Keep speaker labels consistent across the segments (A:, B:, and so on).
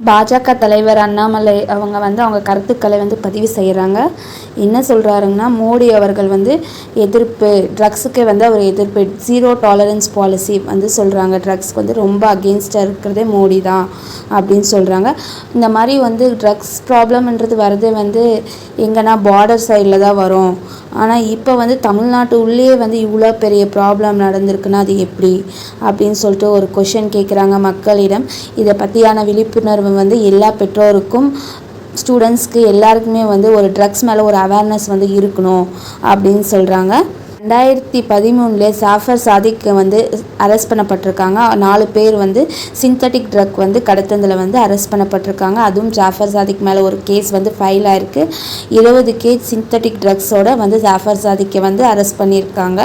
A: பாஜக தலைவர் அண்ணாமலை அவங்க வந்து அவங்க கருத்துக்களை வந்து பதிவு செய்கிறாங்க என்ன சொல்கிறாருங்கன்னா மோடி அவர்கள் வந்து எதிர்ப்பு ட்ரக்ஸுக்கு வந்து அவர் எதிர்ப்பு ஜீரோ டாலரன்ஸ் பாலிசி வந்து சொல்கிறாங்க ட்ரக்ஸ்க்கு வந்து ரொம்ப அகெயின்ஸ்டாக இருக்கிறதே மோடி தான். அப்படின்னு சொல்கிறாங்க இந்த மாதிரி வந்து ட்ரக்ஸ் ப்ராப்ளம்ன்றது வரது வந்து எங்கன்னா பார்டர் சைடில் தான் வரும். ஆனால் இப்போ வந்து தமிழ்நாட்டு உள்ளே வந்து இவ்வளோ பெரிய ப்ராப்ளம் நடந்திருக்குன்னா அது எப்படி? அப்படின்னு சொல்லிட்டு ஒரு கொஷின் கேட்குறாங்க மக்களிடம். இதை பற்றியான விழிப்புணர்வு வந்து எல்லா பெற்றோருக்கும் ஸ்டூடெண்ட்ஸ்க்கு எல்லாருக்குமே வந்து ஒரு ட்ரக்ஸ் மேலே ஒரு அவேர்னஸ் வந்து இருக்கணும் அப்படின்னு சொல்கிறாங்க ரெண்டாயிரத்தி பதிமூணுல சாஃபர் சாதிக் வந்து அரெஸ்ட் பண்ணப்பட்டிருக்காங்க. நாலு பேர் வந்து சிந்தட்டிக் ட்ரக் வந்து கடத்ததில் வந்து அரெஸ்ட் பண்ணப்பட்டிருக்காங்க. அதுவும் ஜாஃபர் சாதிக் மேலே ஒரு கேஸ் வந்து ஃபைல் ஆயிருக்கு. இருபது கேஸ் சிந்தட்டிக் ட்ரக்ஸோட வந்து ஜாஃபர் சாதிக்கை வந்து அரெஸ்ட் பண்ணியிருக்காங்க.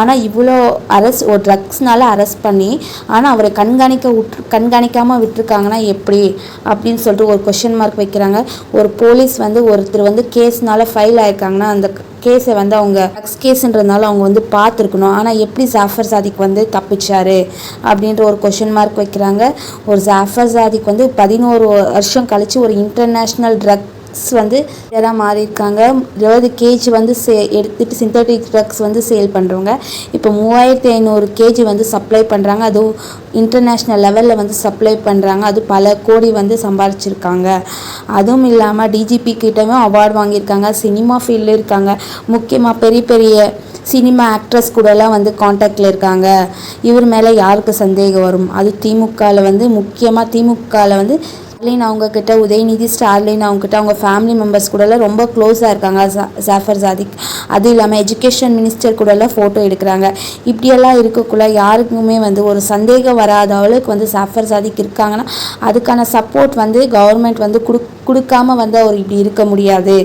A: ஆனால் இவ்வளோ அரெஸ்ட் ஒரு ட்ரக்ஸ்னால அரெஸ்ட் பண்ணி ஆனால் அவரை கண்காணிக்க விட்டு கண்காணிக்காமல் விட்டுருக்காங்கன்னா எப்படி? அப்படின்னு சொல்லிட்டு ஒரு கொஷின் மார்க் வைக்கிறாங்க. ஒரு போலீஸ் வந்து ஒருத்தர் வந்து கேஸ்னால ஃபைல் ஆயிருக்காங்கன்னா அந்த கேஸை வந்து அவங்க ட்ரக்ஸ் கேஸுன்றதுனால அவங்க வந்து பார்த்துருக்கணும். ஆனால் எப்படி ஜாஃபர் சாதிக் வந்து தப்பிச்சாரு அப்படின்ற ஒரு கொஷின் மார்க் வைக்கிறாங்க. ஒரு ஜாஃபர் சாதிக் வந்து பதினோரு வருஷம் கழிச்சு ஒரு இன்டர்நேஷ்னல் ட்ரக் வந்து இதெல்லாம் மாறியிருக்காங்க இருபது கேஜி வந்து சே எடுத்துட்டு சிந்தட்டிக் ட்ரக்ஸ் வந்து சேல் பண்ணுறவங்க இப்போ மூவாயிரத்தி ஐநூறு கேஜி வந்து சப்ளை பண்ணுறாங்க அதுவும் இன்டர்நேஷ்னல் லெவலில் வந்து சப்ளை பண்ணுறாங்க அது பல கோடி வந்து சம்பாதிச்சிருக்காங்க அதுவும் இல்லாமல் டிஜிபி கிட்டவும் அவார்டு வாங்கியிருக்காங்க. சினிமா ஃபீல்டில் இருக்காங்க. முக்கியமாக பெரிய பெரிய சினிமா ஆக்ட்ரஸ் கூடலாம் வந்து காண்டாக்டில் இருக்காங்க. இவர் மேலே யாருக்கு சந்தேகம் வரும்? அது திமுகவில் வந்து முக்கியமாக திமுகவில் வந்து ஸ்டாலின் அவங்கக்கிட்ட உதயநிதி ஸ்டார்லின் அவங்க அவங்க ஃபேமிலி மெம்பர்ஸ் கூடலாம் ரொம்ப க்ளோஸாக இருக்காங்க ஜாஃபர் சாதிக் அதுவும் இல்லாமல் எஜுகேஷன் மினிஸ்டர் கூடலாம் ஃபோட்டோ எடுக்கிறாங்க. இப்படியெல்லாம் இருக்கக்குள்ள யாருக்குமே வந்து ஒரு சந்தேகம் வராத அளவுக்கு வந்து ஜாஃபர் சாதிக் இருக்காங்கன்னா அதுக்கான சப்போர்ட் வந்து கவர்மெண்ட் வந்து கொடு கொடுக்காம வந்து அவர் இப்படி இருக்க முடியாது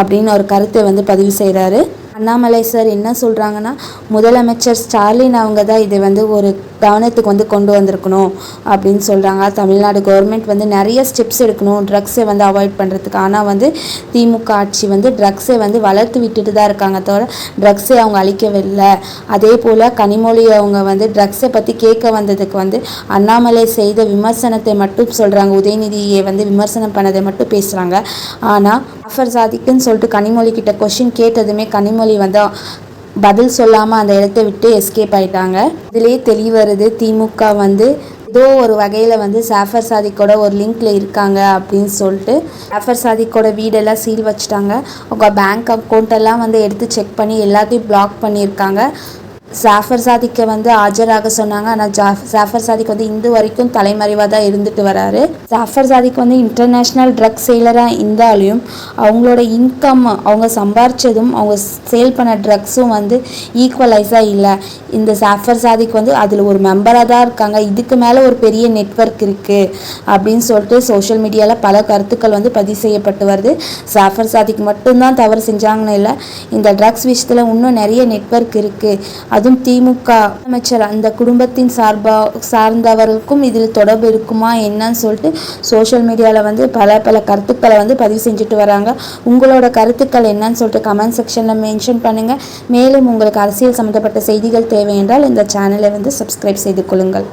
A: அப்படின்னு ஒரு கருத்தை வந்து பதிவு செய்கிறாரு அண்ணாமலை சார் என்ன சொல்கிறாங்கன்னா முதலமைச்சர் ஸ்டாலின் அவங்க தான் இதை வந்து ஒரு கவனத்துக்கு வந்து கொண்டு வந்திருக்கணும் அப்படின்னு சொல்கிறாங்க தமிழ்நாடு கவர்மெண்ட் வந்து நிறைய ஸ்டெப்ஸ் எடுக்கணும். ட்ரக்ஸை வந்து அவாய்ட் பண்ணுறதுக்கு ஆனால் வந்து திமுக ஆட்சி வந்து ட்ரக்ஸை வந்து வளர்த்து விட்டுட்டு தான் இருக்காங்க தவிர ட்ரக்ஸை அவங்க அழிக்கவில்லை. அதே போல் கனிமொழி அவங்க வந்து ட்ரக்ஸை பற்றி கேட்க வந்ததுக்கு வந்து அண்ணாமலை செய்த விமர்சனத்தை மட்டும் சொல்கிறாங்க உதயநிதியை வந்து விமர்சனம் பண்ணதை மட்டும் பேசுகிறாங்க ஆனால் ஆஃபர் சாதிக்குன்னு சொல்லிட்டு கனிமொழி கிட்ட கொஷின் கேட்டதுமே கனிமொழி வந்து பதில் சொல்லாமல் அந்த இடத்த விட்டு எஸ்கேப் ஆயிட்டாங்க. இதுலேயே தெளிவருது திமுக வந்து ஏதோ ஒரு வகையில் வந்து சாஃபர் சாதிக்கோட ஒரு லிங்க்ல இருக்காங்க அப்படின்னு சொல்லிட்டு சாஃபர் சாதிக்கோட வீடெல்லாம் சீல் வச்சுட்டாங்க. அவங்க பேங்க் அக்கௌண்ட்டெல்லாம் வந்து எடுத்து செக் பண்ணி எல்லாத்தையும் பிளாக் பண்ணியிருக்காங்க. ஜாஃபர் சாதிக்கை வந்து ஆஜராக சொன்னாங்க. ஆனால் ஜா ஜாஃபர் சாதிக் வந்து இந்து வரைக்கும் தலைமறைவாக தான் இருந்துட்டு வராரு. ஜாஃபர் சாதிக் வந்து இன்டர்நேஷ்னல் ட்ரக் சேலராக இருந்தாலையும் அவங்களோட இன்கம் அவங்க சம்பாரிச்சதும் அவங்க சேல் பண்ண ட்ரக்ஸும் வந்து ஈக்குவலைஸாக இல்லை. இந்த ஜாஃபர் சாதிக் வந்து அதில் ஒரு மெம்பராக தான் இருக்காங்க. இதுக்கு மேலே ஒரு பெரிய நெட்வொர்க் இருக்குது அப்படின்னு சொல்லிட்டு சோஷியல் மீடியாவில் பல கருத்துக்கள் வந்து பதிவு செய்யப்பட்டு வருது. ஜாஃபர் சாதிக் மட்டும்தான் தவறு செஞ்சாங்கன்னு இல்லை. இந்த ட்ரக்ஸ் விஷயத்தில் இன்னும் நிறைய நெட்வொர்க் இருக்குது அதுவும் திமுக அமைச்சர் அந்த குடும்பத்தின் சார்பா சார்ந்தவர்களுக்கும் இதில் தொடர்பு இருக்குமா என்னன்னு சொல்லிட்டு சோஷியல் மீடியாவில் வந்து பல பல கருத்துக்களை வந்து பதிவு செஞ்சுட்டு வராங்க. உங்களோட கருத்துக்கள் என்னன்னு சொல்லிட்டு கமெண்ட் செக்ஷனில் மென்ஷன் பண்ணுங்கள் மேலும் உங்களுக்கு அரசியல் சம்மந்தப்பட்ட செய்திகள் தேவை என்றால் இந்த சேனலை வந்து சப்ஸ்கிரைப் செய்து கொள்ளுங்கள்.